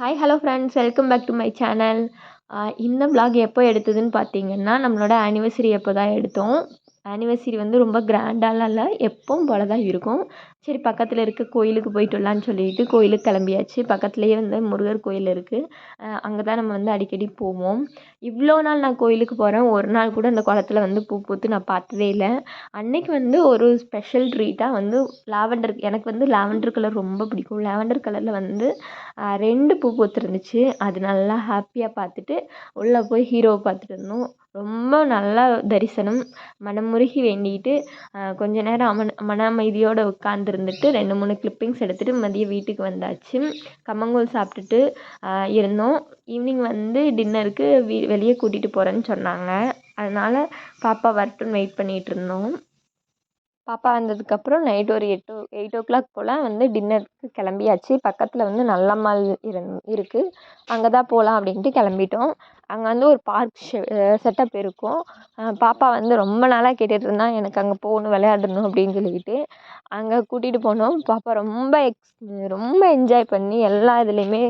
Hi hello friends welcome back to my channel இந்த vlog எப்போ எடுத்ததுன்னு பார்த்தீங்கன்னா நம்மளோட ஆனிவர்சரி அப்போ தான் எடுத்தோம்? ஆனிவர்சரி வந்து ரொம்ப கிராண்டாலாம் இல்லை எப்பவும் போல தான் இருக்கும். சரி பக்கத்தில் இருக்க கோயிலுக்கு போயிட்டு வரலான்னு சொல்லிட்டு கோயிலுக்கு கிளம்பியாச்சு. பக்கத்துலேயே வந்து முருகர் கோயில் இருக்குது அங்கே தான் நம்ம வந்து அடிக்கடி போவோம். இவ்வளோ நாள் நான் கோயிலுக்கு போகிறேன் ஒரு நாள் கூட அந்த குளத்துல வந்து பூ பூத்து நான் பார்த்ததே இல்லை. அன்னைக்கு வந்து ஒரு ஸ்பெஷல் ட்ரீட்டாக வந்து லாவெண்டர் எனக்கு வந்து லாவெண்டர் கலர் ரொம்ப பிடிக்கும். லாவெண்டர் கலரில் வந்து ரெண்டு பூ பூத்திருந்துச்சு. அது நல்லா ஹாப்பியாக பார்த்துட்டு உள்ளே போய் ஹீரோவை பார்த்துட்டு இருந்தோம். ரொம்ப நல்லா தரிசனம். மனமுருகி வேண்டிக்கிட்டு கொஞ்ச நேரம் அமன் மன அமைதியோடு உட்காந்துருந்துட்டு ரெண்டு மூணு கிளிப்பிங்ஸ் எடுத்துகிட்டு மதியம் வீட்டுக்கு வந்தாச்சு. கம்மங்கூழ் சாப்பிட்டுட்டு இருந்தோம். ஈவினிங் வந்து டின்னருக்கு வீ வெளியே கூட்டிகிட்டு போகிறேன்னு சொன்னாங்க. அதனால் பாப்பா வரட்டும்னு வெயிட் பண்ணிகிட்டு இருந்தோம். பாப்பா வந்ததுக்கப்புறம் நைட் ஒரு எட்டு எயிட் ஓ கிளாக் போல் வந்து டின்னருக்கு கிளம்பியாச்சு. பக்கத்தில் வந்து நல்லம்மாள் இருந் இருக்குது அங்கே தான் போகலாம் அப்படின்ட்டு கிளம்பிட்டோம். அங்கே வந்து ஒரு பார்க் ஷெ செட்டப் இருக்கும். பாப்பா வந்து ரொம்ப நாளாக கேட்டுட்டு இருந்தா எனக்கு அங்கே போகணும் விளையாடணும் அப்படின்னு சொல்லிக்கிட்டு அங்கே கூட்டிகிட்டு போனோம். பாப்பா ரொம்ப எக்ஸ் ரொம்ப என்ஜாய் பண்ணி எல்லா இதுலேயுமே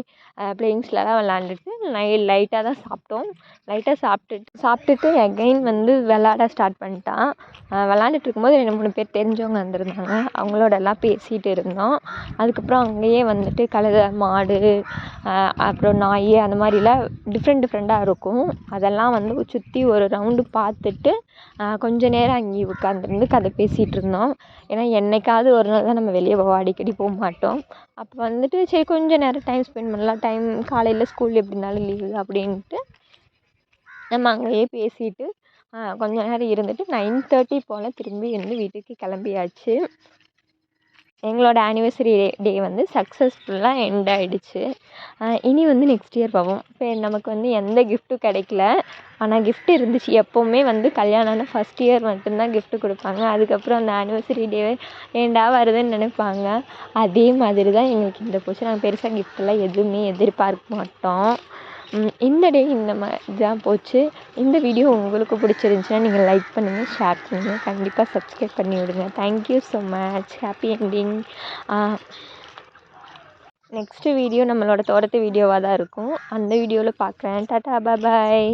ப்ளேயிங்ஸ்லலாம் விளாண்டுட்டு நை லைட்டாக தான் சாப்பிட்டோம். லைட்டாக சாப்பிட்டுட்டு சாப்பிட்டுட்டு எகைன் வந்து விளாட ஸ்டார்ட் பண்ணிட்டா. விளாண்டுட்டு இருக்கும்போது ரெண்டு மூணு பேர் தெரிஞ்சவங்க வந்திருந்தாங்க. அவங்களோட எல்லாம் பேசிகிட்டு இருந்தோம். அதுக்கப்புறம் அங்கேயே வந்துட்டு கழுத மாடு அப்புறம் நாய் அந்த மாதிரிலாம் டிஃப்ரெண்ட் டிஃப்ரெண்ட்டாக இருக்கும். அதெல்லாம் வந்து சுற்றி ஒரு ரவுண்டு பார்த்துட்டு கொஞ்ச நேரம் அங்கேயே உட்காந்துருந்து கதை பேசிகிட்டு இருந்தோம். ஏன்னா என்னைக்காவது ஒரு நாள் தான் நம்ம வெளியே போவோம் அடிக்கடி போக மாட்டோம். அப்போ வந்துட்டு சரி கொஞ்சம் நேரம் டைம் ஸ்பெண்ட் பண்ணலாம். டைம் காலையில் ஸ்கூல் எப்படி இருந்தாலும் லீவு அப்படின்ட்டு நம்ம அங்கேயே பேசிட்டு கொஞ்ச நேரம் இருந்துட்டு நைன் தேர்ட்டி போல் திரும்பி வந்து வீட்டுக்கு கிளம்பியாச்சு. எங்களோட ஆனிவர்சரி டே டே வந்து சக்ஸஸ்ஃபுல்லாக எண்ட் ஆகிடுச்சு இனி வந்து நெக்ஸ்ட் இயர் பார்ப்போம் இப்போ நமக்கு வந்து எந்த கிஃப்ட்டும் கிடைக்கல. ஆனால் கிஃப்ட் இருந்துச்சு. எப்போவுமே வந்து கல்யாணம் ஆன ஃபஸ்ட் இயர் மட்டும்தான் கிஃப்ட்டு கொடுப்பாங்க. அதுக்கப்புறம் அந்த ஆனிவர்சரி டேவே ஏன்டா வருதுன்னு நினைப்பாங்க. அதே மாதிரி தான் எங்களுக்கு இந்த போச்சு. நாங்கள் பெருசாக கிஃப்ட்டெல்லாம் எதுவுமே எதிர்பார்க்க மாட்டோம். இந்த டே இந்த மாதிரி தான் போச்சு. இந்த வீடியோ உங்களுக்கு பிடிச்சிருந்துச்சின்னா நீங்கள் லைக் பண்ணுங்கள் ஷேர் பண்ணுங்கள் கண்டிப்பாக சப்ஸ்கிரைப் பண்ணி விடுங்க. Thank you so much happy ending next video நம்மளோட தோட்டத்து வீடியோவாக தான் இருக்கும். அந்த வீடியோவில் பார்க்குறேன் டாட்டா பாய்